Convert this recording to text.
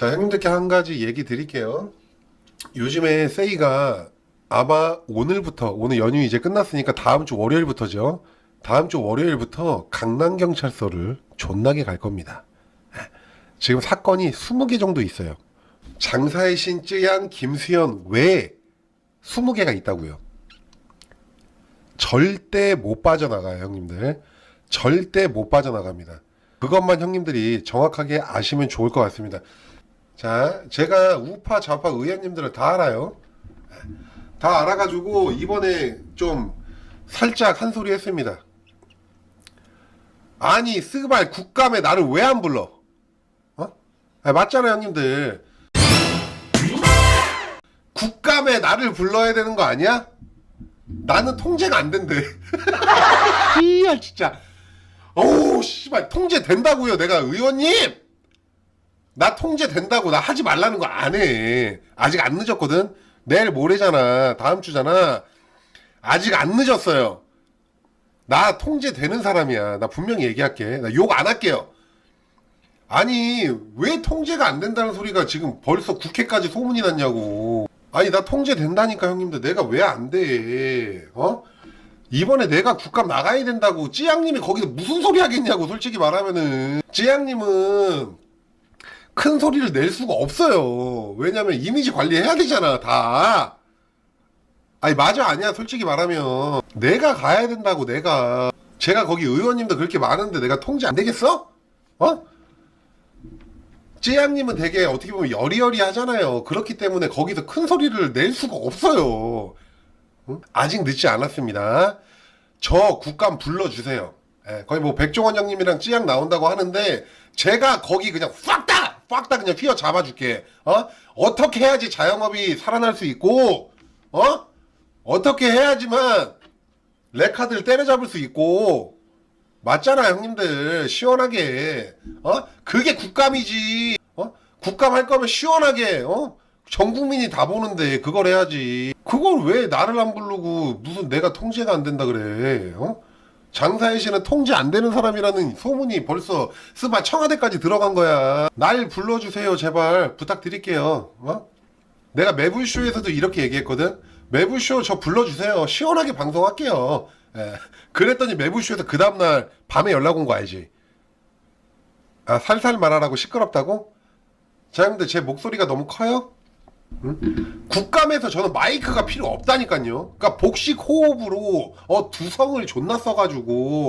자, 형님들께 한 가지 얘기 드릴게요. 요즘에 세이가 아마 오늘부터, 오늘 연휴 이제 끝났으니까 다음 주 월요일부터죠. 다음 주 월요일부터 강남경찰서를 존나게 갈 겁니다. 지금 사건이 20개 정도 있어요. 장사의 신 쯔양 김수현 외에 20개가 있다고요. 절대 못 빠져나가요, 형님들. 절대 못 빠져나갑니다. 그것만 형님들이 정확하게 아시면 좋을 것 같습니다. 자, 제가 우파 좌파 의원님들을 다 알아요. 다 알아가지고 이번에 좀 살짝 한 소리 했습니다. 아니, 스발 국감에 나를 왜 안 불러? 어? 아, 맞잖아요, 형님들. 국감에 나를 불러야 되는 거 아니야? 나는 통제가 안 된대. 이야, 진짜. 어우, 씨발, 통제 된다고요, 내가 의원님! 나 통제 된다고, 나 하지 말라는 거 안 해. 아직 안 늦었거든? 내일 모레잖아, 다음 주잖아. 아직 안 늦었어요. 나 통제 되는 사람이야. 나 분명히 얘기할게. 나 욕 안 할게요. 아니, 왜 통제가 안 된다는 소리가 지금 벌써 국회까지 소문이 났냐고. 아니, 나 통제 된다니까, 형님들. 내가 왜 안 돼? 어? 이번에 내가 국감 나가야 된다고 찌양님이 거기서 무슨 소리 하겠냐고 솔직히 말하면은 찌양님은 큰 소리를 낼 수가 없어요 왜냐면 이미지 관리해야 되잖아 다 아니 맞아 아니야 솔직히 말하면 내가 가야 된다고 내가 제가 거기 의원님도 그렇게 많은데 내가 통제 안 되겠어? 어? 찌양님은 되게 어떻게 보면 여리여리 하잖아요 그렇기 때문에 거기서 큰 소리를 낼 수가 없어요 응? 아직 늦지 않았습니다. 저 국감 불러주세요. 예, 거의 뭐 백종원 형님이랑 찌양 나온다고 하는데 제가 거기 그냥 싹 다! 싹다 그냥 휘어 잡아줄게. 어? 어떻게 해야지 자영업이 살아날 수 있고, 어? 어떻게 해야지만 레카드를 때려잡을 수 있고, 맞잖아 형님들. 시원하게. 어? 그게 국감이지. 어? 국감 할 거면 시원하게 어 전 국민이 다 보는데 그걸 해야지. 그걸 왜 나를 안 부르고 무슨 내가 통제가 안 된다 그래 어 장사의 신은 통제 안 되는 사람이라는 소문이 벌써 스바 청와대까지 들어간 거야 날 불러주세요 제발 부탁드릴게요 어 내가 매불쇼에서도 이렇게 얘기했거든. 매불쇼 저 불러주세요. 시원하게 방송할게요. 예. 그랬더니 매불쇼에서 그 다음날 밤에 연락 온 거 알지? 아, 살살 말하라고 시끄럽다고? 자, 형님들 제 목소리가 너무 커요? 응? 국감에서 저는 마이크가 필요 없다니까요. 그러니까 복식 호흡으로 어 두성을 존나 써가지고